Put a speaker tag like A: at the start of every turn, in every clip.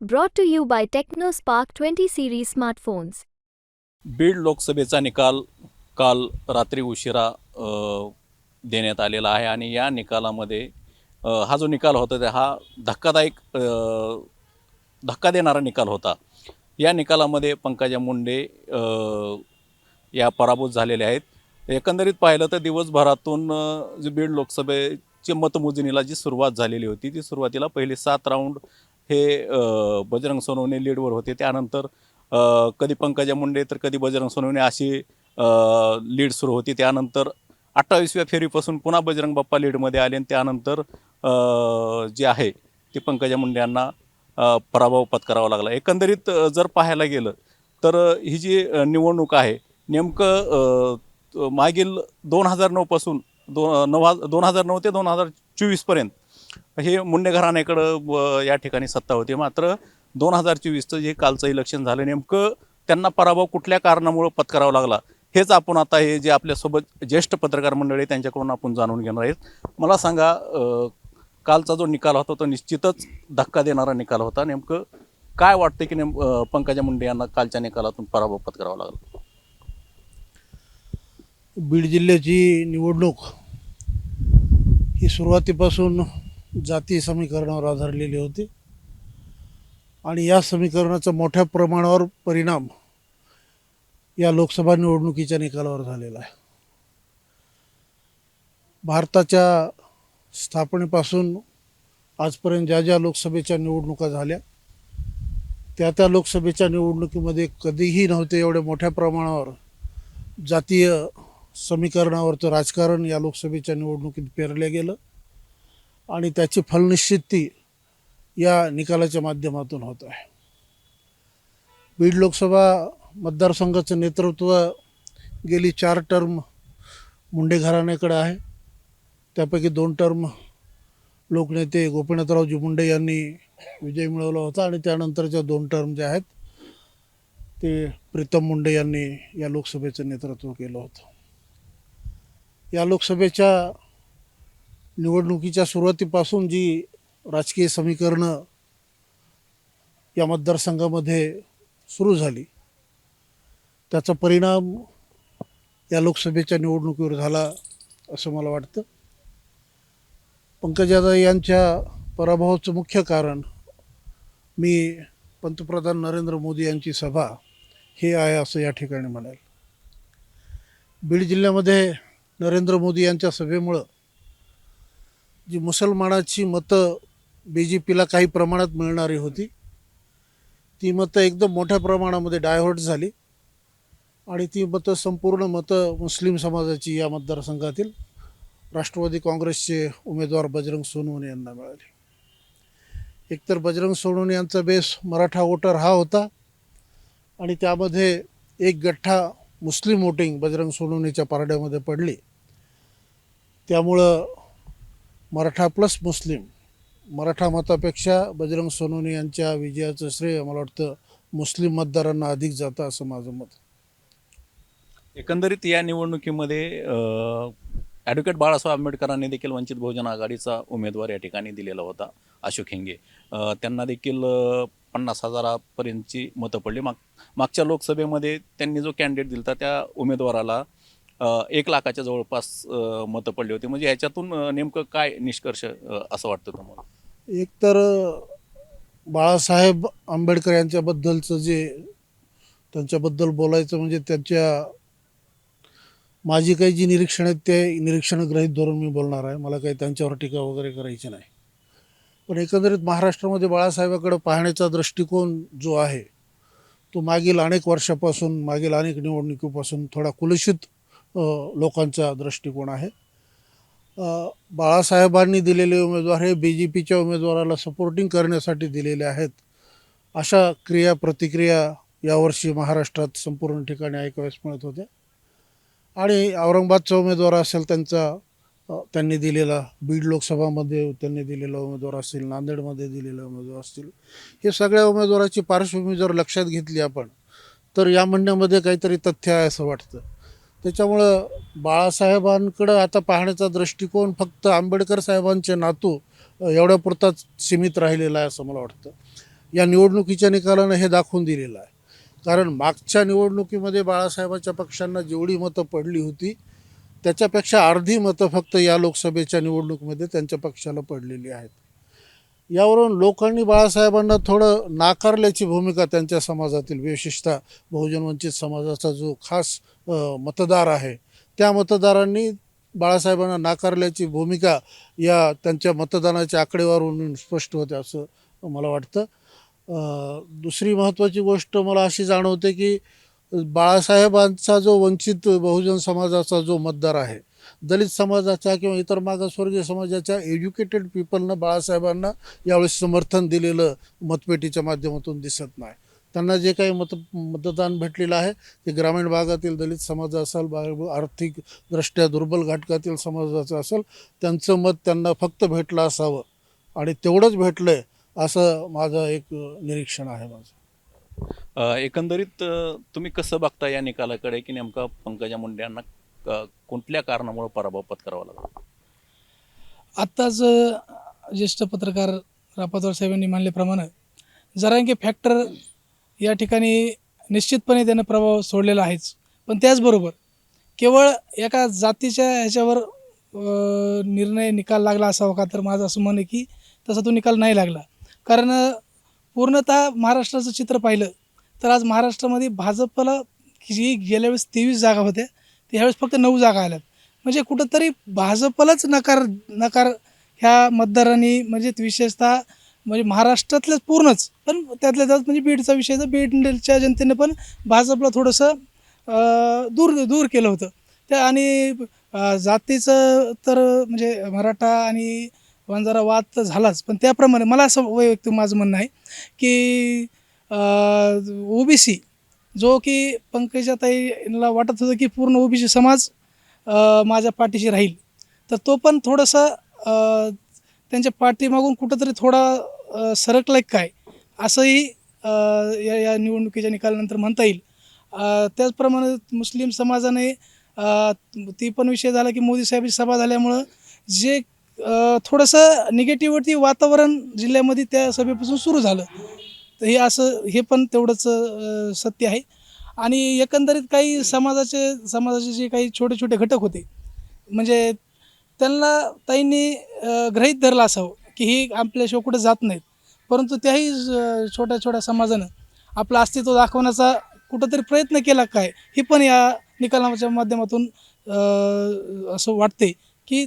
A: Brought to you by TechnoSpark 20 series smartphones.
B: Beed लोकसभेचा निकाल काल रात्री उशिरा अ, देण्यात आलेला आहे आणि या निकालामध्ये अ, हा जो निकाल होता ते हा धक्कादायक अ, धक्का देणारा निकाल होता या निकालामध्ये पंकजा मुंडे अ, या पराभूत झालेल्या आहेत एकंदरीत पाहिलं तर दिवसभरातून अ, जी बीड लोकसभेची मतमोजणीला जी सुरुवात झालेली होती ती सुरुवातीला पहिले सात राऊंड हे बजरंग सोनवणे लीडवर होते. त्यानंतर कधी पंकजा मुंडे तर कधी बजरंग सोनवणे अशी लीड सुरू होती. त्यानंतर अठ्ठावीसव्या फेरीपासून पुन्हा बजरंग बाप्पा लीडमध्ये आले. आणि त्यानंतर जे आहे ते पंकजा मुंडे यांना पराभव पत्करावा लागला. एकंदरीत जर पाहायला गेलं तर ही जी निवडणूक आहे नेमकं मागील दोन हजार नऊपासून दो नऊ दोन हजार नऊ ते दोन हजार चोवीसपर्यंत हे मुंडे घराण्याकडं या ठिकाणी सत्ता होती. मात्र दोन हजार चोवीसचं जे कालचं इलेक्शन झालं नेमकं त्यांना पराभव कुठल्या कारणामुळं पत्करावा लागला हेच आपण आता हे जे आपल्यासोबत ज्येष्ठ पत्रकार मंडळी आहे, त्यांच्याकडून आपण जाणून घेणार आहेत. मला सांगा कालचा जो निकाल होता तो निश्चितच धक्का देणारा निकाल होता. नेमकं काय वाटतं की नेम पंकजा मुंडे यांना कालच्या निकालातून पराभव पत्करावा लागला?
C: बीड जिल्ह्याची निवडणूक ही सुरुवातीपासून जाती समीकरणावर आधारलेली होती. आणि या समीकरणाचा मोठ्या प्रमाणावर परिणाम या लोकसभा निवडणुकीच्या निकालावर झालेला आहे. भारताच्या स्थापनेपासून आजपर्यंत ज्या ज्या लोकसभेच्या निवडणुका झाल्या त्या त्या लोकसभेच्या निवडणुकीमध्ये कधीही नव्हते एवढ्या मोठ्या प्रमाणावर जातीय समीकरणावरचं राजकारण या लोकसभेच्या निवडणुकीत पेरलं गेलं. आणि त्याची फलनिश्चिती या निकालाच्या माध्यमातून होत आहे. बीड लोकसभा मतदारसंघाचं नेतृत्व गेली चार टर्म मुंडे घराण्याकडे आहे. त्यापैकी दोन टर्म लोकनेते गोपीनाथरावजी मुंडे यांनी विजय मिळवला होता आणि त्यानंतरच्या दोन टर्म ज्या आहेत ते प्रीतम मुंडे यांनी या लोकसभेचं नेतृत्व केलं होतं. या लोकसभेच्या निवडणुकीच्या सुरुवातीपासून जी राजकीय समीकरणं या मतदारसंघामध्ये सुरू झाली त्याचा परिणाम या लोकसभेच्या निवडणुकीवर झाला असं मला वाटतं. पंकजाताई यांच्या पराभवाचं मुख्य कारण मी पंतप्रधान नरेंद्र मोदी यांची सभा हे आहे असं या ठिकाणी म्हणेल बीड जिल्ह्यामध्ये नरेंद्र मोदी यांच्या सभेमुळं जी मुसलमानाची मतं बी जे पीला काही प्रमाणात मिळणारी होती. ती मतं एकदम मोठ्या प्रमाणामध्ये डायव्हर्ट झाली. आणि ती मतं संपूर्ण मतं मुस्लिम समाजाची या मतदारसंघातील राष्ट्रवादी काँग्रेसचे उमेदवार बजरंग सोनवणे यांना मिळाले. एकतर बजरंग सोनवणे यांचा बेस मराठा वोटर हा होता. आणि त्यामध्ये एक गठ्ठा मुस्लिम वोटिंग बजरंग सोनवणेच्या पारड्यामध्ये पडली. त्यामुळं मराठा प्लस मुस्लिम. मराठा मतापेक्षा बजरंग सोनवणे यांच्या विजयाचं श्रेय मला वाटतं मुस्लिम मतदारांना अधिक जातं असं माझं मत.
B: एकंदरीत या निवडणुकीमध्ये ॲडव्होकेट बाळासाहेब आंबेडकरांनी देखील वंचित बहुजन आघाडीचा उमेदवार या ठिकाणी दिलेला होता अशोक हेंगे. त्यांना देखील पन्नास हजारापर्यंतची मतं पडली. माग मागच्या लोकसभेमध्ये त्यांनी जो कॅन्डिडेट दिला त्या उमेदवाराला एक लाखाच्या जवळपास मतं पडली होती. म्हणजे ह्याच्यातून नेमकं काय निष्कर्ष असं वाटतं तुम्हाला?
C: एक तर बाळासाहेब आंबेडकर यांच्याबद्दलचं जे त्यांच्याबद्दल बोलायचं म्हणजे त्यांच्या माझी काही जी निरीक्षण आहेत ते निरीक्षण ग्रहित धरून मी बोलणार आहे. मला काही त्यांच्यावर टीका वगैरे करायची नाही. पण एकंदरीत महाराष्ट्रामध्ये बाळासाहेबाकडे पाहण्याचा दृष्टिकोन जो आहे तो मागील अनेक वर्षापासून मागील अनेक निवडणुकीपासून थोडा कुलुषित लोकांचा दृष्टिकोन आहे. बाळासाहेबांनी दिलेले उमेदवार हे बी जे पीच्या उमेदवाराला सपोर्टिंग करण्यासाठी दिलेले आहेत. अशा क्रिया प्रतिक्रिया यावर्षी महाराष्ट्रात संपूर्ण ठिकाणी ऐकाव्यास मिळत होत्या. आणि औरंगाबादचा उमेदवार असेल त्यांचा त्यांनी दिलेला बीड लोकसभामध्ये त्यांनी दिलेला उमेदवार असतील नांदेडमध्ये दिलेला उमेदवार असतील हे सगळ्या उमेदवाराची पार्श्वभूमी जर लक्षात घेतली आपण तर या म्हणण्यामध्ये काहीतरी तथ्य आहे असं वाटतं. त्याच्यामुळं बाळासाहेबांकडं आता पाहण्याचा दृष्टिकोन फक्त आंबेडकर साहेबांचे नातू एवढ्यापुरताच सीमित राहिलेला आहे असं मला वाटतं. या निवडणुकीच्या निकालानं हे दाखवून दिलेलं आहे. कारण मागच्या निवडणुकीमध्ये बाळासाहेबांच्या पक्षांना जेवढी मतं पडली होती त्याच्यापेक्षा अर्धी मतं फक्त या लोकसभेच्या निवडणुकीमध्ये त्यांच्या पक्षाला पडलेली आहेत. यावरून लोकांनी बाळासाहेबांना थोडं नाकारल्याची भूमिका त्यांच्या समाजातील विशेषतः बहुजन वंचित समाजाचा जो खास मतदार आहे. त्या मतदारांनी बाळासाहेबांना नाकारल्याची भूमिका या त्यांच्या मतदानाच्या आकडेवारून स्पष्ट होते असं मला वाटतं. दुसरी महत्त्वाची गोष्ट मला अशी जाणवते की बाळासाहेबांचा जो वंचित बहुजन समाजाचा जो मतदार आहे दलित समाजाच्या किंवा इतर मागासवर्गीय समाजाच्या एज्युकेटेड पीपलनं बाळासाहेबांना यावेळेस समर्थन दिलेलं मतपेटीच्या माध्यमातून दिसत नाही. त्यांना जे काही मत मतदान भेटलेलं आहे ते ग्रामीण भागातील दलित समाज असेल बा- आर्थिकदृष्ट्या दुर्बल घटकातील समाजाचं असेल त्यांचं मत त्यांना फक्त भेटलं असावं. आणि तेवढंच भेटलं आहे असं माझं एक निरीक्षण आहे माझं.
B: अ, एकंदरीत तुम्ही कसं बघता या निकालाकडे की नेमका पंकजा मुंडे यांना क- कुठल्या कारणामुळे पराभव पत्करावा लागला?
D: आत्ताच ज्येष्ठ पत्रकार रापातोर साहेबांनी मानल्याप्रमाणे जरांगे फॅक्टर या ठिकाणी निश्चितपणे त्यानं प्रभाव सोडलेला आहेच. पण त्याचबरोबर केवळ एका जातीच्या ह्याच्यावर निर्णय निकाल लागला असावा का? तर माझं असं मन आहे की तसा तो निकाल नाही लागला. कारण पूर्णतः महाराष्ट्राचं चित्र पाहिलं तर आज महाराष्ट्रामध्ये भाजपला जी गेल्या वेळेस तेवीस जागा होत्या ते ह्यावेळेस फक्त नऊ जागा आल्यात. म्हणजे कुठंतरी भाजपलाच नकार नकार ह्या मतदारांनी म्हणजे विशेषतः म्हणजे महाराष्ट्रातल्याच पूर्णच पण त्यातल्या त्यात म्हणजे बीडचा विषय तर बीडच्या जनतेने पण भाजपला थोडंसं दूर दूर केलं होतं. त्या आणि जातीचं तर म्हणजे मराठा आणि वंजारा वाद तर झालाच पण त्याप्रमाणे मला असं वैयक्तिक माझं म्हणणं आहे की ओबीसी जो की पंकजाताईला वाटत होतं की पूर्ण ओबीसी समाज माझ्या पाठीशी राहील तर तो पण थोडंसं त्यांच्या पाठीमागून कुठंतरी थोडा सरकलाय काय? असंही या या निवडणुकीच्या निकालानंतर म्हणता येईल. त्याचप्रमाणे मुस्लिम समाजाने ती पण विषय झाला की मोदी साहेबांची सभा झाल्यामुळं जे थोडंसं निगेटिव्हिटी वातावरण जिल्ह्यामध्ये त्या सभेपासून सुरू झालं. तर हे असं हे पण तेवढंच सत्य आहे. आणि एकंदरीत काही समाजाचे समाजाचे जे काही छोटे छोटे घटक होते म्हणजे त्यांना ताईंनी ग्रहीत धरलं असावं. की ही आपल्याशिवाय कुठे जात नाहीत. परंतु त्याही छोट्या छोट्या समाजानं आपलं अस्तित्व दाखवण्याचा कुठंतरी प्रयत्न केला काय हे पण या निकालाच्या माध्यमातून असं वाटते की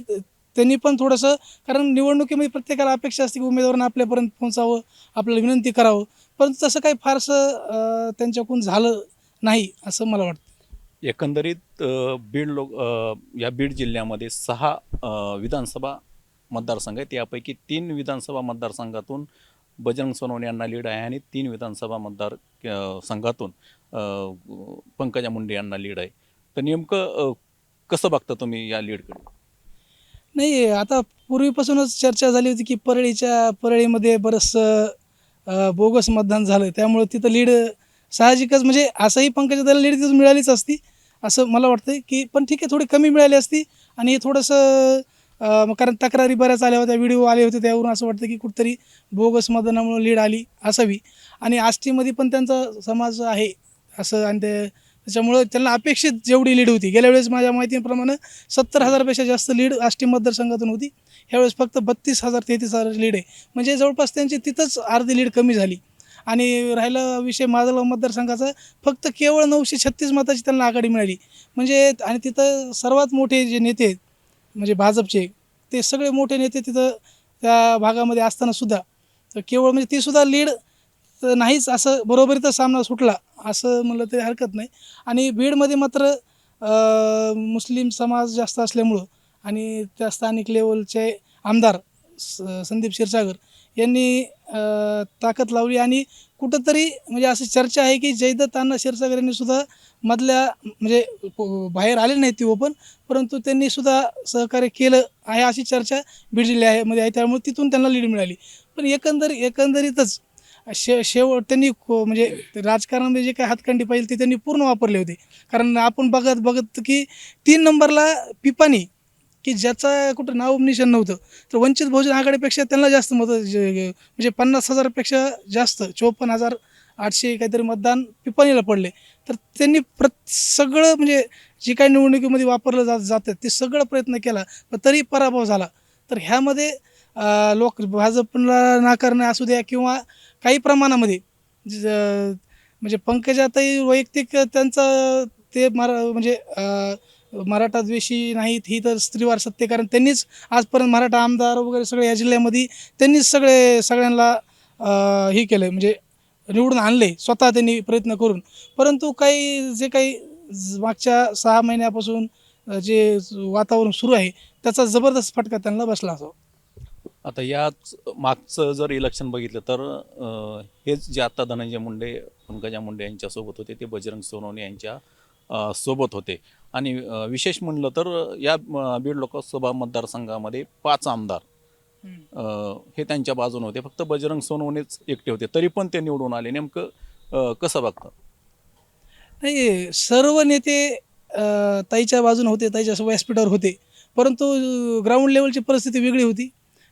D: त्यांनी पण थोडंसं कारण निवडणुकीमध्ये प्रत्येकाला अपेक्षा असते की उमेदवारांना आपल्यापर्यंत पोहोचावं आपल्याला विनंती करावं. परंतु तसं काही फारसं त्यांच्याकडून झालं नाही असं मला वाटतं.
B: एकंदरीत बीड लोक या बीड जिल्ह्यामध्ये सहा विधानसभा मतदारसंघ आहेत यापैकी तीन विधानसभा मतदारसंघातून बजरंग सोनवणे यांना लीड आहे आणि तीन विधानसभा मतदार संघातून पंकजा मुंडे यांना लीड आहे. तर नेमकं कसं बघता तुम्ही या लीडकडे
D: नाही आता पूर्वीपासूनच चर्चा झाली होती की परळीच्या परळीमध्ये बरंचसं बोगस मतदान झालं त्यामुळे तिथं लीड साहजिकच म्हणजे असंही पंकजाताईला लीड तिथून मिळालीच असती असं मला वाटतं की पण ठीक आहे थोडी कमी मिळाली असती आणि हे थोडंसं कारण तक्रारी बऱ्याच आल्या होत्या व्हिडिओ आले होते त्यावरून असं वाटतं की कुठंतरी बोगस मतदानामुळे लीड आली असावी. आणि आष्टीमध्ये पण त्यांचा समाज आहे असं आणि ते त्याच्यामुळं त्यांना अपेक्षित जेवढी लीड होती. गेल्या वेळेस माझ्या माहितीप्रमाणे सत्तर हजारपेक्षा जास्त लीड आष्टी मतदारसंघातून होती. ह्यावेळेस फक्त बत्तीस हजार तेहतीस हजार लीड आहे. म्हणजे जवळपास त्यांची तिथंच अर्धी लीड कमी झाली. आणि राहिला विषय माजलगाव मतदारसंघाचा फक्त केवळ नऊशे छत्तीस मताची त्यांना आघाडी मिळाली. म्हणजे आणि तिथं सर्वात मोठे जे नेते आहेत म्हणजे भाजपचे ते सगळे मोठे नेते तिथं त्या भागामध्ये असताना सुद्धा. तर केवळ म्हणजे ती सुद्धा लीड तर नाहीच असं बरोबरीचा सामना सुटला असं म्हणलं तरी हरकत नाही. आणि बीडमध्ये मात्र मुस्लिम समाज जास्त असल्यामुळं आणि त्या स्थानिक लेवलचे आमदार स संदीप क्षीरसागर यांनी ताकद लावली आणि कुठंतरी म्हणजे अशी चर्चा आहे की जयदत्त अण्णा क्षीरसागर यांनी सुद्धा मधल्या म्हणजे बाहेर आले नाही ते ओपन परंतु त्यांनी सुद्धा सहकार्य केलं आहे अशी चर्चा बीड जिल्ह्यामध्ये आहे. त्यामुळे तिथून त्यांना लीड मिळाली. पण एकंदर एकंदरीतच शे शेवट त्यांनी को- म्हणजे राजकारणामध्ये जे काही हातखंडी पाहिजे ते त्यांनी पूर्ण वापरले होते. कारण आपण बघत बघत की तीन नंबरला पिपानी की ज्याचा कुठं नाव नव्हतं तर वंचित बहुजन आघाडीपेक्षा त्यांना जास्त मतं म्हणजे पन्नास हजारापेक्षा जास्त चोपन्न हजार आठशे काहीतरी मतदान पिपाणीला पडले. तर त्यांनी प्र सगळं म्हणजे जे काही निवडणुकीमध्ये वापरलं जात जातं ते सगळं प्रयत्न केला पण तरी पराभव झाला. तर ह्यामध्ये लोक भाजपला नाकारणे असू द्या किंवा काही प्रमाणामध्ये ज- म्हणजे पंकजाताई वैयक्तिक त्यांचं ते मरा म्हणजे मराठा द्वेषी नाहीत ही तर स्त्रीवार सत्य. कारण त्यांनीच आजपर्यंत मराठा आमदार वगैरे सगळे या जिल्ह्यामध्ये त्यांनीच सगळे सगळ्यांना हे केलं म्हणजे निवडून आणले स्वतः त्यांनी प्रयत्न करून. परंतु काही जे काही मागच्या सहा महिन्यापासून जे वातावरण सुरू आहे त्याचा जबरदस्त फटका त्यांना बसला असो
B: आता याच मागचं जर इलेक्शन बघितलं तर हेच जे आता धनंजय मुंडे पंकजा मुंडे यांच्यासोबत होते ते बजरंग सोनवणे यांच्या सोबत होते. आणि विशेष म्हणलं तर या बीड लोकसभा मतदारसंघामध्ये पाच आमदार हे त्यांच्या बाजूने होते. फक्त बजरंग सोनवणेच एकटे होते. तरी पण ते निवडून आले. नेमकं कसं बघतं?
D: नाही सर्व नेते ताईच्या बाजूने होते. ताईच्या व्यासपीठावर होते. परंतु ग्राउंड लेवलची परिस्थिती वेगळी होती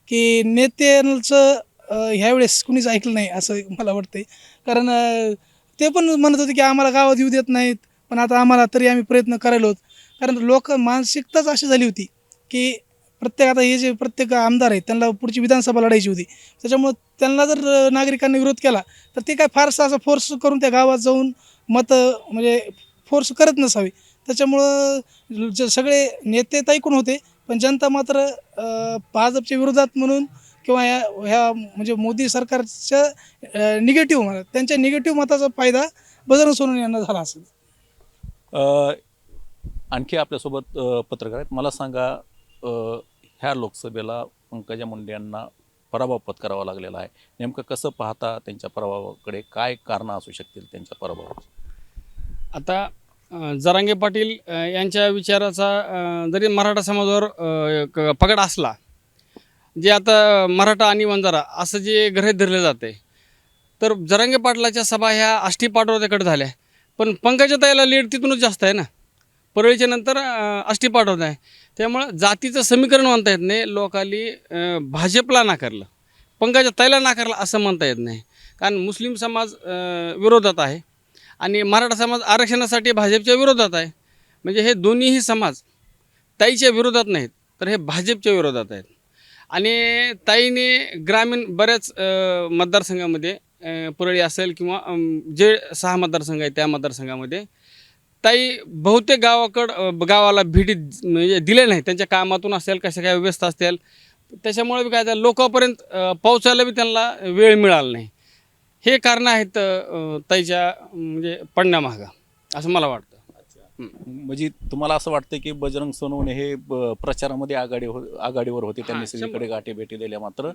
D: की नेत्यांचं ह्यावेळेस कुणीच ऐकलं नाही असं मला वाटतंय. कारण ते पण म्हणत होते की आम्हाला गावात येऊ देत नाहीत. पण आता आम्हाला तरी आम्ही प्रयत्न करायलो आहोत कारण लोक मानसिकताच अशी झाली होती की प्रत्येक आता हे जे प्रत्येक आमदार आहेत त्यांना पुढची विधानसभा लढायची होती. त्याच्यामुळं त्यांना जर नागरिकांनी विरोध केला तर ते काय फारसं असं फोर्स करून त्या गावात जाऊन मतं म्हणजे फोर्स करत नसावी. त्याच्यामुळं जे सगळे नेते ऐकून होते पण जनता मात्र भाजपच्या विरोधात म्हणून किंवा ह्या ह्या म्हणजे मोदी सरकारच्या निगेटिव्ह म्हणा त्यांच्या निगेटिव्ह मताचा फायदा बजरंग सोनवणे यांना झाला असेल.
B: आणखी आपल्यासोबत पत्रकार आहेत. मला सांगा ह्या लोकसभेला पंकजा मुंडे यांना पराभव पत्करावा लागलेला आहे. नेमकं कसं पाहता त्यांच्या पराभवाकडे? काय कारणं असू शकतील त्यांच्या पराभवाची?
E: आता जरांगे पाटील यांच्या विचाराचा जरी मराठा समाजावर पगड असला जे आता मराठा आणि वंजारा असं जे गृहित धरलं जाते तर जरांगे पाटलाच्या सभा ह्या आष्टी पाटोद्याकडे झाल्या. पण पंकजा ताईला लीड तिथूनच जास्त आहे ना. परळीच्या नंतर अ, आष्टी पाठवत आहे. त्यामुळं जातीचं समीकरण म्हणता येत नाही. लोकांनी भाजपला नाकारलं. पंकजा ताईला नाकारलं असं म्हणता येत नाही. कारण मुस्लिम समाज विरोधात आहे. आणि मराठा समाज आरक्षणासाठी भाजपच्या विरोधात आहे. म्हणजे हे दोन्हीही समाज ताईच्या विरोधात नाहीत तर हे भाजपच्या विरोधात आहेत. आणि ताईने ग्रामीण बऱ्याच मतदारसंघामध्ये परळी असेल किंवा जे सहा मतदारसंघ आहेत त्या मतदारसंघामध्ये ताई बहुतेक गावाकडं गावाला भेटी म्हणजे दिले नाही त्यांच्या कामातून असेल कशा काय व्यवस्था असतील. त्याच्यामुळे बी काय झालं लोकांपर्यंत पोहोचायला बी त्यांना वेळ मिळाला नाही. हे कारणं आहेत ताईच्या म्हणजे पडण्यामागं असं मला वाटतं.
B: म्हणजे तुम्हाला असं वाटतं की बजरंग सोनवणे हे प्रचारामध्ये आघाडी हो आघाडीवर होते. त्यांनी सगळीकडे. गाठी भेटी दिल्या मात्र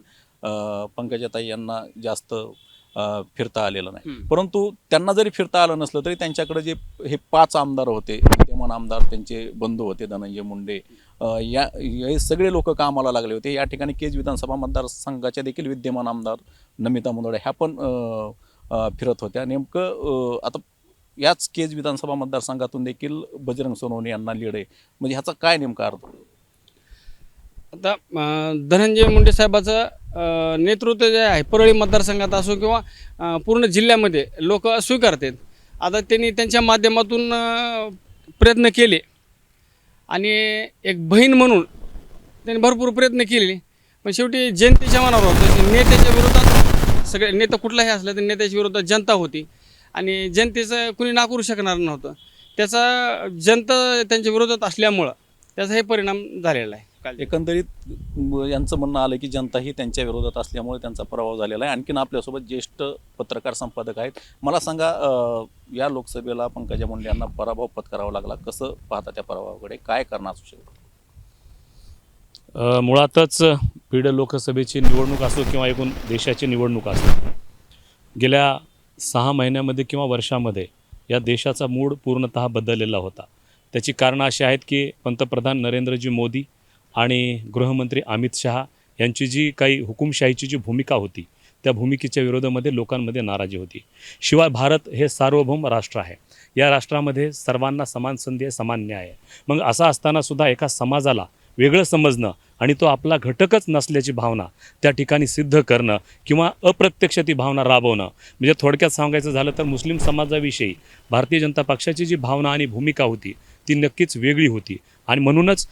B: पंकजाताई यांना जास्त फिरता आलेलं नाही. परंतु त्यांना जरी फिरता आलं नसलं तरी त्यांच्याकडे जे हे पाच आमदार होते विद्यमान आमदार त्यांचे बंधू होते धनंजय मुंडे या हे सगळे लोक कामाला लागले होते. या ठिकाणी केज विधानसभा मतदारसंघाच्या देखील विद्यमान आमदार नमिता मुंदडे ह्या पण फिरत होत्या. नेमकं आता याच केज विधानसभा मतदारसंघातून देखील बजरंग सोनवणे यांना लीड. आहे म्हणजे ह्याचा काय नेमका अर्थ?
E: आता धनंजय मुंडे साहेबाचं नेतृत्व जे आहे परळी मतदारसंघात असो किंवा पूर्ण जिल्ह्यामध्ये लोक स्वीकारतात. आता त्यांनी त्यांच्या माध्यमातून प्रयत्न केले. आणि एक बहीण म्हणून त्यांनी भरपूर प्रयत्न केले पण शेवटी जनतेच्या मनावर होतं. नेत्याच्या विरोधात सगळे नेता कुठलाही असलं तर नेत्याच्या विरोधात जनता होती. आणि जनतेचं कुणी नाकारू शकणार नव्हतं. त्याचा जनता त्यांच्या विरोधात असल्यामुळं त्याचा हे परिणाम झालेला आहे.
B: एकंदरीत यांचं म्हणणं आलं की जनता ही त्यांच्या विरोधात असल्यामुळे त्यांचा पराभव झालेला आहे. आणखीन आपल्यासोबत ज्येष्ठ पत्रकार संपादक आहेत. मला सांगा या लोकसभेला पंकजा मुंडे यांना पराभव पत्करावा लागला. कसं पाहता त्या पराभवाकडे? काय कारण असू शकतं?
F: मुळातच बीड लोकसभेची निवडणूक असो किंवा एकूण देशाची निवडणूक असो गेल्या सहा महिन्यामध्ये किंवा वर्षामध्ये या देशाचा मूड पूर्णतः बदललेला होता. त्याची कारणं अशी आहेत की पंतप्रधान नरेंद्रजी मोदी आणि गृहमंत्री अमित शहा यांची जी काही हुकुमशाहीची जी भूमिका होती त्या भूमिकेच्या विरोधामध्ये लोकांमध्ये नाराजी होती. शिवाय भारत हे सार्वभौम राष्ट्र आहे. या राष्ट्रामध्ये सर्वांना समान संधी आहे समान न्याय आहे. मग असा असताना सुद्धा एका समाजाला वेगळं समजणं आणि तो आपला घटकच नसल्याची भावना त्या ठिकाणी सिद्ध करणं किंवा अप्रत्यक्ष ती भावना राबवणं म्हणजे थोडक्यात सांगायचं झालं तर मुस्लिम समाजाविषयी भारतीय जनता पक्षाची जी भावना आणि भूमिका होती ती नक्कीच वेगळी होती. आणि म्हणूनच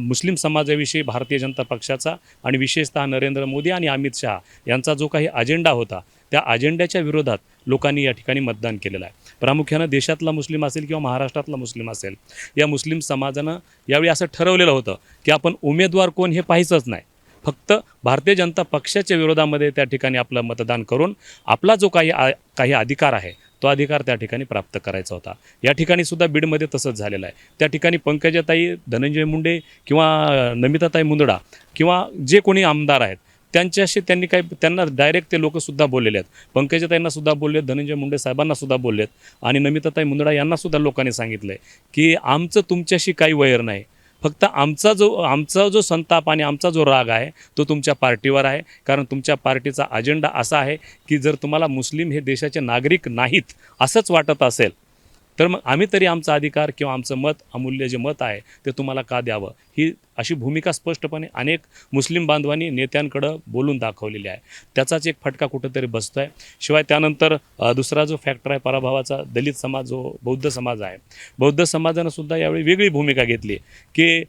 F: मुस्लिम समाजाविषयी भारतीय जनता पक्षाचा आणि विशेषतः नरेंद्र मोदी आणि अमित शहा यांचा जो काही अजेंडा होता त्या अजेंड्याच्या विरोधात लोकांनी या ठिकाणी मतदान केलेलं आहे. प्रामुख्यानं देशातला मुस्लिम असेल किंवा महाराष्ट्रातला मुस्लिम असेल या मुस्लिम समाजानं यावेळी असं ठरवलेलं होतं की आपण उमेदवार कोण हे पाहायचंच नाही. फक्त भारतीय जनता पक्षाच्या विरोधामध्ये त्या ठिकाणी आपलं मतदान करून आपला जो काही आ काही अधिकार आहे तो अधिकार त्या ठिकाणी प्राप्त करायचा होता. या ठिकाणी सुद्धा बीडमध्ये तसंच झालेलं आहे. त्या ठिकाणी पंकजाताई धनंजय मुंडे किंवा नमिताताई मुंदडा किंवा जे कोणी आमदार आहेत त्यांच्याशी त्यांनी काही त्यांना डायरेक्ट ते लोकसुद्धा बोललेले आहेत. पंकजाताईंना सुद्धा बोलले धनंजय मुंडे साहेबांना सुद्धा बोललेत आणि नमिताताई मुंदडा यांना सुद्धा लोकांनी सांगितलं आहे की आमचं तुमच्याशी काही वैर नाही. फक्त आमचा जो आमचा जो संताप आणि आमचा जो राग आहे तो तुमच्या पार्टीवर आहे. कारण तुमच्या पार्टीचा अजेंडा असा आहे की जर तुम्हाला मुस्लिम हे देशाचे नागरिक नाहीत असंच वाटत असेल तर मग आम्ही तरी आमचा अधिकार किंवा आमचं मत अमूल्य जे मत आहे ते तुम्हाला का द्यावं? ही अशी भूमिका स्पष्टपणे अनेक मुस्लिम बांधवांनी नेत्यांकडं बोलून दाखवलेली आहे. त्याचाच एक फटका कुठंतरी बसतो आहे शिवाय त्यानंतर दुसरा जो फॅक्टर आहे पराभवाचा दलित समाज जो बौद्ध समाज आहे. बौद्ध समाजानं सुद्धा यावेळी वेगळी भूमिका घेतली की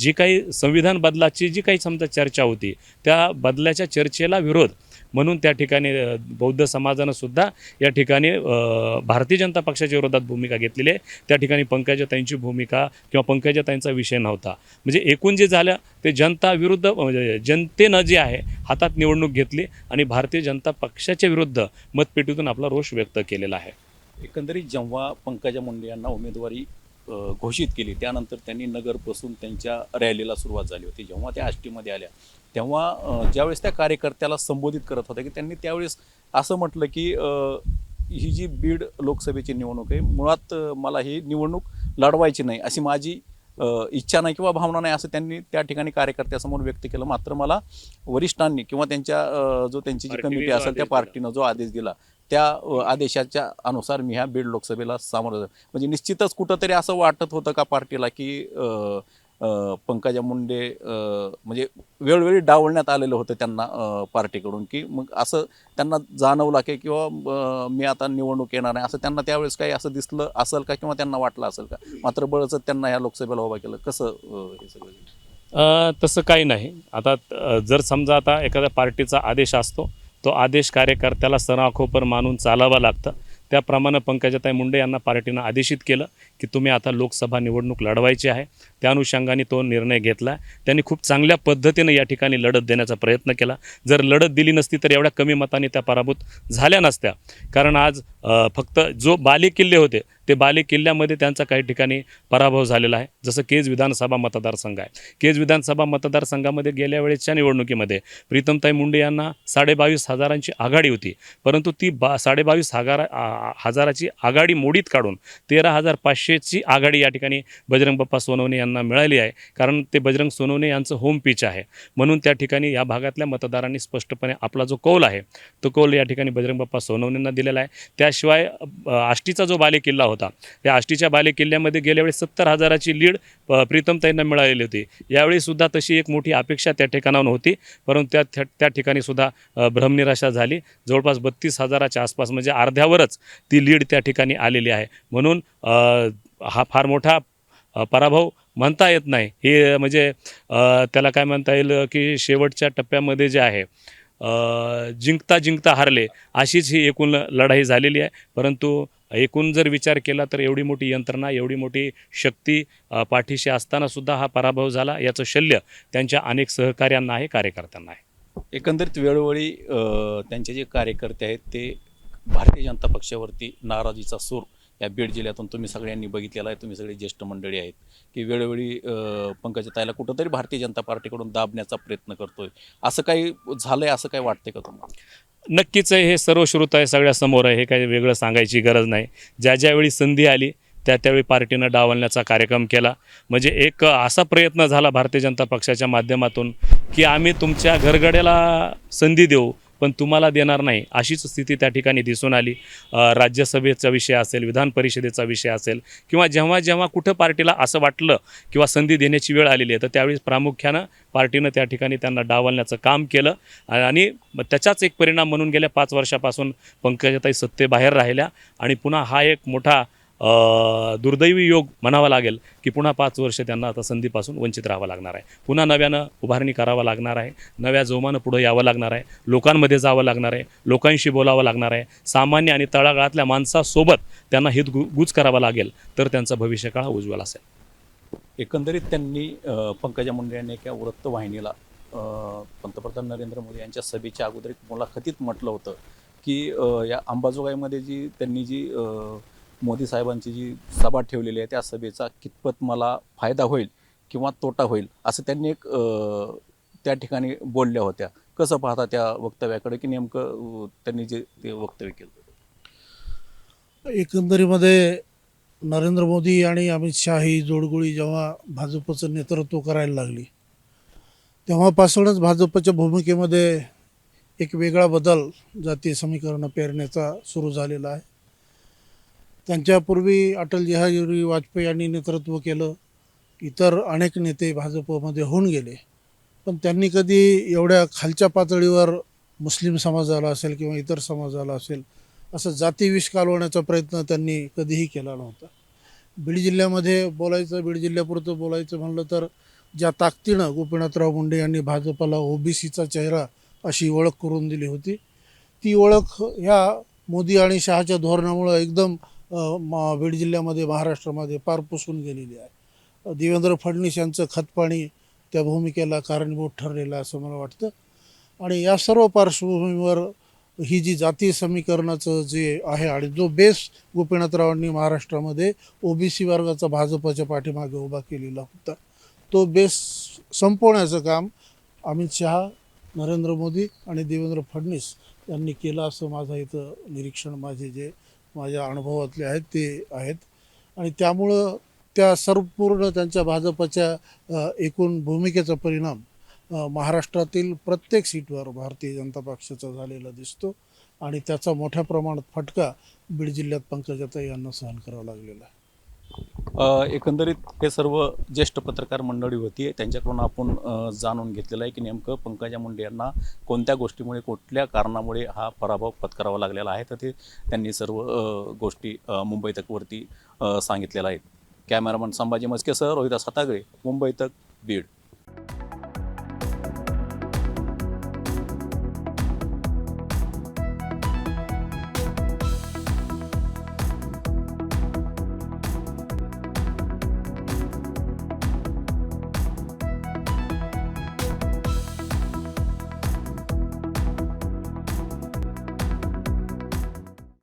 F: जी काही संविधान बदलाची जी काही समजा चर्चा होती त्या बदलाच्या चर्चेला विरोध म्हणून त्या ठिकाणी बौद्ध समाजानं सुद्धा या ठिकाणी भारतीय जनता पक्षाच्या विरोधात भूमिका घेतलेली आहे. त्या ठिकाणी पंकजाताईंची भूमिका किंवा पंकजाताईंचा विषय नव्हता. म्हणजे एकूण जे झालं ते जनता विरुद्ध म्हणजे जनतेनं जे आहे हातात निवडणूक घेतली आणि भारतीय जनता पक्षाच्या विरुद्ध मतपेटीतून आपला रोष व्यक्त केलेला आहे.
B: एकंदरीत जेव्हा पंकजा मुंडे यांना उमेदवारी घोषित केली. त्यानंतर त्यांनी नगरपासून त्यांच्या रॅलीला सुरुवात झाली होती. जेव्हा त्या आष्टीमध्ये आल्या तेव्हा ज्यावेळेस त्या कार्यकर्त्याला संबोधित करत होत्या की त्यांनी त्यावेळेस असं म्हटलं की ही जी बीड लोकसभेची निवडणूक आहे मुळात मला ही निवडणूक लढवायची नाही अशी माझी इच्छा नाही किंवा भावना नाही असं त्यांनी त्या ठिकाणी कार्यकर्त्यासमोर व्यक्त केलं. मात्र मला वरिष्ठांनी किंवा त्यांच्या जो त्यांची जी कमिटी असेल त्या. पार्टीनं जो आदेश दिला त्या आदेशाच्या अनुसार मी ह्या बीड लोकसभेला सामोरं जा- म्हणजे निश्चितच कुठंतरी असं वाटत होतं का पार्टीला की पंकजा मुंडे म्हणजे वेळोवेळी डावलण्यात आलेलं होतं त्यांना पार्टीकडून की मग असं त्यांना जाणवलं की किंवा मी आता निवडणूक येणार नाही असं त्यांना त्यावेळेस काही असं दिसलं असेल का किंवा त्यांना वाटलं असेल का? मात्र बळच त्यांना ह्या लोकसभेला उभा केलं. कसं हे सगळं?
F: तसं काही नाही. आता जर समजा आता एखाद्या पार्टीचा आदेश असतो तो आदेश कार्यकर्त्याला सणाखोपर मानून चालावा लागतं. त्याप्रमाणे पंकजाताई मुंडे यांना पार्टीनं आदेशित केलं की तुम्ही आता लोकसभा निवडणूक लढवायची आहे. त्या अनुषंगाने तो निर्णय घेतला. त्यांनी खूप चांगल्या पद्धतीनं या ठिकाणी लढत देण्याचा प्रयत्न केला. जर लढत दिली नसती तर एवढ्या कमी मताने त्या पराभूत झाल्या नसत्या. कारण आज फक्त जो बाले किल्ले होते ते बाले किल्ल्यामध्ये त्यांचा काही ठिकाणी पराभव झालेला आहे. जसं केज विधानसभा मतदारसंघ आहे. केज विधानसभा मतदारसंघामध्ये गेल्या वेळेसच्या निवडणुकीमध्ये प्रीतमताई मुंडे यांना साडेबावीस हजारांची आघाडी होती. परंतु ती बा साडेबावीस हजार हजाराची आघाडी मोडीत काढून तेरा हजार पाचशेची आघाडी या ठिकाणी बजरंग बाप्पा सोनवणे यांना मिळाली आहे. कारण ते बजरंग सोनवणे यांचं होम पिच आहे. म्हणून त्या ठिकाणी या भागातल्या मतदारांनी स्पष्टपणे आपला जो कौल आहे तो कौल या ठिकाणी बजरंग बाप्पा सोनवणेंना दिलेला आहे. त्याशिवाय आष्टीचा जो बाले किल्ला होता त्या आष्टीच्या बाले किल्ल्यामध्ये गेल्या सत्तर हजाराची लीड प्रीतमताईंना मिळालेली होती. यावेळी सुद्धा तशी एक मोठी अपेक्षा त्या ठिकाणाहून होती. परंतु त्या त्या- ठिकाणी सुद्धा भ्रमनिराशा झाली. जवळपास बत्तीस हजाराच्या आसपास म्हणजे अर्ध्यावरच ती लीड त्या ठिकाणी आलेली आहे. म्हणून हा फार मोठा पराभव म्हणता येत नाही. हे म्हणजे त्याला काय म्हणता येईल की शेवटच्या टप्प्यामध्ये जे आहे जिंकता जिंकता हारले अशीच ही एकूण लढाई झालेली आहे. परंतु एकूण जर विचार केला तर एवढी मोठी यंत्रणा एवढी मोठी शक्ती पाठीशी असतानासुद्धा हा पराभव झाला. याचं शल्य त्यांच्या अनेक सहकार्यांना आहे कार्यकर्त्यांना आहे.
B: एकंदरीत वेळोवेळी त्यांचे जे कार्यकर्ते आहेत ते भारतीय जनता पक्षावरती नाराजीचा सूर या बीड जिल्ह्यातून तुम्ही सगळ्यांनी बघितलेला आहे तुम्ही सगळे ज्येष्ठ मंडळी आहेत की वेळोवेळी पंकजा ताईला कुठंतरी भारतीय जनता पार्टीकडून दाबण्याचा प्रयत्न करतोय. असं काही झालंय असं काही वाटतंय का तुम्हाला?
F: नक्कीच आहे, हे सर्वश्रुत आहे सगळ्यासमोर आहे हे काही वेगळं सांगायची गरज नाही. ज्या ज्यावेळी संधी आली त्या त्यावेळी पार्टीनं डावलण्याचा कार्यक्रम केला. म्हणजे एक असा प्रयत्न झाला भारतीय जनता पक्षाच्या माध्यमातून की आम्ही तुमच्या घरगड्याला संधी देऊ पण तुम्हाला देणार नाही. अशीच स्थिती त्या ठिकाणी दिसून आली. राज्यसभेचा विषय असेल विधान परिषदेचा विषय असेल किंवा जेव्हा जेव्हा कुठं पार्टीला असं वाटलं किंवा संधी देण्याची वेळ आलेली आहे तर त्यावेळी प्रामुख्यानं पार्टीनं त्या ठिकाणी त्यांना डावलण्याचं काम केलं. आणि त्याचाच एक परिणाम म्हणून गेल्या पाच वर्षापासून पंकजाताई सत्तेबाहेर राहिल्या आणि पुन्हा हा एक मोठा दुर्दैवी योग म्हणावा लागेल की पुन्हा पाच वर्ष त्यांना आता संधीपासून वंचित राहावं लागणार आहे. पुन्हा नव्यानं उभारणी करावं लागणार आहे. नव्या जोमानं पुढं यावं लागणार आहे. लोकांमध्ये जावं लागणार आहे. लोकांशी बोलावं लागणार आहे. सामान्य आणि तळागाळातल्या माणसासोबत त्यांना हित गु गुज करावा लागेल तर त्यांचा भविष्यकाळ उज्ज्वल असेल.
B: एकंदरीत त्यांनी पंकजा मुंडे यांनी एका वृत्तवाहिनीला पंतप्रधान नरेंद्र मोदी यांच्या सभेच्या अगोदर एक मुलाखतीत म्हटलं होतं की या अंबाजोगाईमध्ये जी त्यांनी जी मोदी साहेबांची जी सभा ठेवलेली आहे त्या सभेचा कितपत मला फायदा होईल किंवा तोटा होईल असं त्यांनी एक त्या ठिकाणी बोलल्या होत्या. कसं पाहता त्या वक्तव्याकडे की नेमकं त्यांनी जे ते वक्तव्य केलं?
C: एकंदरीमध्ये नरेंद्र मोदी आणि अमित शहा ही जोडगोळी जेव्हा भाजपचं नेतृत्व करायला लागली तेव्हापासूनच भाजपच्या भूमिकेमध्ये एक वेगळा बदल जातीय समीकरणं पेरण्याचा सुरू झालेला आहे. त्यांच्यापूर्वी अटल बिहारी वाजपेयी यांनी नेतृत्व केलं. इतर अनेक नेते भाजपमध्ये होऊन गेले. पण त्यांनी कधी एवढ्या खालच्या पातळीवर मुस्लिम समाजाला असेल किंवा इतर समाजाला असेल असं जातीविष कालवण्याचा प्रयत्न त्यांनी कधीही केला नव्हता. बीड जिल्ह्यामध्ये बोलायचं बीड जिल्ह्यापुरतं बोलायचं म्हणलं तर ज्या ताकदीनं गोपीनाथराव मुंडे यांनी भाजपला ओबीसीचा चेहरा अशी ओळख करून दिली होती ती ओळख ह्या मोदी आणि शहाच्या धोरणामुळं एकदम बीड जिल्ह्यामध्ये महाराष्ट्रामध्ये पार पुसून गेलेली आहे. देवेंद्र फडणवीस यांचं खतपाणी त्या भूमिकेला कारणीभूत ठरलेलं आहे असं मला वाटतं. आणि या सर्व पार्श्वभूमीवर ही जी जातीय समीकरणाचं जे आहे आणि जो बेस गोपीनाथरावांनी महाराष्ट्रामध्ये ओबीसी वर्गाचा भाजपच्या पाठीमागे उभा केलेला होता तो बेस संपवण्याचं काम अमित शहा नरेंद्र मोदी आणि देवेंद्र फडणवीस यांनी केलं असं माझं इथं निरीक्षण माझे जे माझ्या अनुभवातले आहेत ते आहेत. आणि त्यामुळं त्या सर्वपूर्ण त्यांच्या भाजपच्या एकूण भूमिकेचा परिणाम महाराष्ट्रातील प्रत्येक सीटवर भारतीय जनता पक्षाचा झालेला दिसतो. आणि त्याचा मोठ्या प्रमाणात फटका बीड जिल्ह्यात पंकजाताई यांना सहन करावा लागलेला आहे.
B: एकंदरीत हे सर्व ज्येष्ठ पत्रकार मंडळी होती. त्यांच्याकडून आपण जाणून घेतलेलं आहे की नेमकं पंकजा मुंडे यांना कोणत्या गोष्टीमुळे कुठल्या कारणामुळे हा पराभव पत्करावा लागलेला आहे? तर ते त्यांनी सर्व गोष्टी मुंबई तकवरती सांगितलेल्या आहेत. Cameraman Sambhaji Maske sir Rohidas Hatagale Mumbai Tak Beed.